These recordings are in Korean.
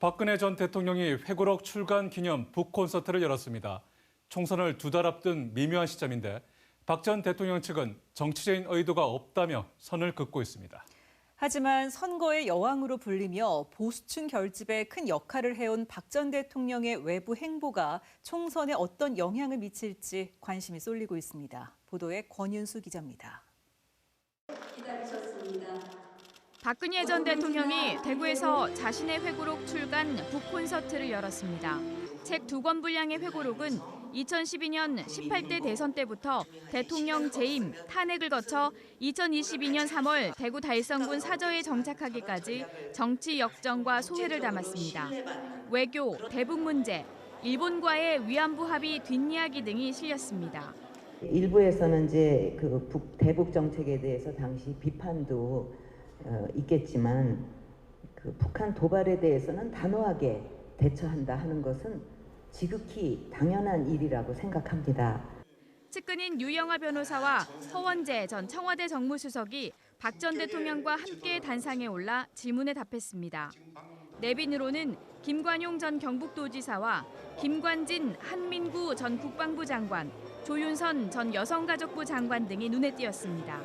박근혜 전 대통령이 회고록 출간 기념 북콘서트를 열었습니다. 총선을 두 달 앞둔 미묘한 시점인데 박 전 대통령 측은 정치적인 의도가 없다며 선을 긋고 있습니다. 하지만 선거의 여왕으로 불리며 보수층 결집에 큰 역할을 해온 박 전 대통령의 외부 행보가 총선에 어떤 영향을 미칠지 관심이 쏠리고 있습니다. 보도에 권윤수 기자입니다. 박근혜 전 대통령이 대구에서 자신의 회고록 출간 북 콘서트를 열었습니다. 책 두 권 분량의 회고록은 2012년 18대 대선 때부터 대통령 재임, 탄핵을 거쳐 2022년 3월 대구 달성군 사저에 정착하기까지 정치 역정과 소회를 담았습니다. 외교, 대북 문제, 일본과의 위안부 합의 뒷이야기 등이 실렸습니다. 일부에서는 이제 그 북, 대북 정책에 대해서 당시 비판도 어, 있겠지만 그 북한 도발에 대해서는 단호하게 대처한다 하는 것은 지극히 당연한 일이라고 생각합니다. 측근인 유영아 변호사와 허원재 전 청와대 정무수석이 박 전 대통령과 함께 단상에 올라 질문에 답했습니다. 내빈으로는 김관용 전 경북도지사와 김관진 한민구 전 국방부 장관, 조윤선 전 여성가족부 장관 등이 눈에 띄었습니다.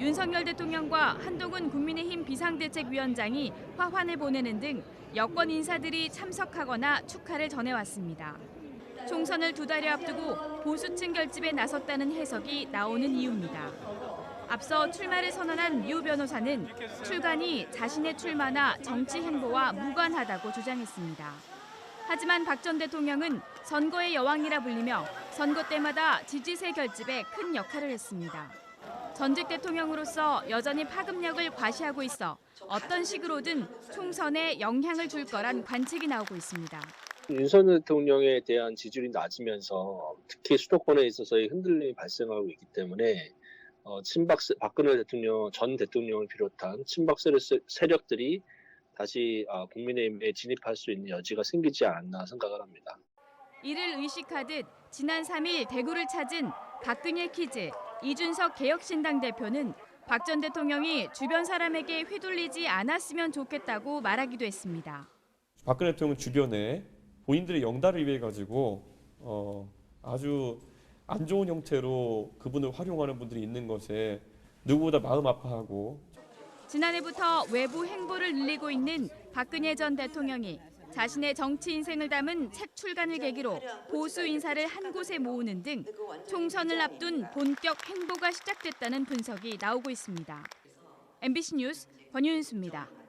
윤석열 대통령과 한동훈 국민의힘 비상대책위원장이 화환을 보내는 등 여권 인사들이 참석하거나 축하를 전해왔습니다. 총선을 두 달여 앞두고 보수층 결집에 나섰다는 해석이 나오는 이유입니다. 앞서 출마를 선언한 유 변호사는 출간이 자신의 출마나 정치 행보와 무관하다고 주장했습니다. 하지만 박 전 대통령은 선거의 여왕이라 불리며 선거 때마다 지지세 결집에 큰 역할을 했습니다. 전직 대통령으로서 여전히 파급력을 과시하고 있어 어떤 식으로든 총선에 영향을 줄 거란 관측이 나오고 있습니다. 윤석열 대통령에 대한 지지율이 낮으면서 특히 수도권에 있어서의 흔들림이 발생하고 있기 때문에 어, 친박 세- 박근혜 대통령 전 대통령을 비롯한 친박 세력- 세력들이 다시 아, 국민의힘에 진입할 수 있는 여지가 생기지 않나 생각을 합니다. 이를 의식하듯 지난 3일 대구를 찾은 박근혜 키즈 이준석 개혁신당 대표는 박 전 대통령이 주변 사람에게 휘둘리지 않았으면 좋겠다고 말하기도 했습니다. 박근혜 대통령 주변에 본인들의 영달을 위해 가지고 어, 아주 안 좋은 형태로 그분을 활용하는 분들이 있는 것에 누구보다 마음 아파하고 지난해부터 외부 행보를 늘리고 있는 박근혜 전 대통령이 자신의 정치 인생을 담은 책 출간을 계기로 보수 인사를 한 곳에 모으는 등 총선을 앞둔 본격 행보가 시작됐다는 분석이 나오고 있습니다. MBC 뉴스 권윤수입니다.